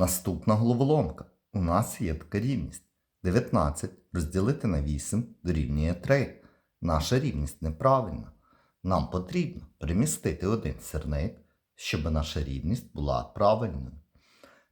Наступна головоломка. У нас є така рівність. 19 розділити на 8 дорівнює 3. Наша рівність неправильна. Нам потрібно перемістити один сірник, щоб наша рівність була правильною.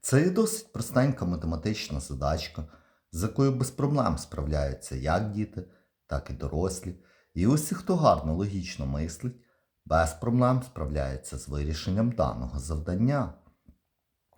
Це є досить простенька математична задачка, з якою без проблем справляються як діти, так і дорослі. І усі, хто гарно логічно мислить, без проблем справляється з вирішенням даного завдання.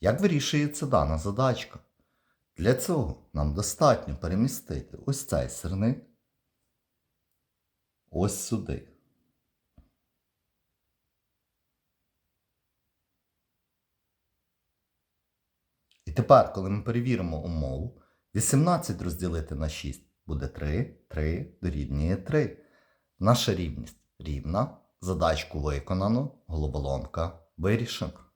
Як вирішується дана задачка? Для цього нам достатньо перемістити ось цей сирник ось сюди. І тепер, коли ми перевіримо умову, 18 розділити на 6 буде 3, 3 дорівнює 3. Наша рівність рівна, задачку виконано, головоломка вирішена.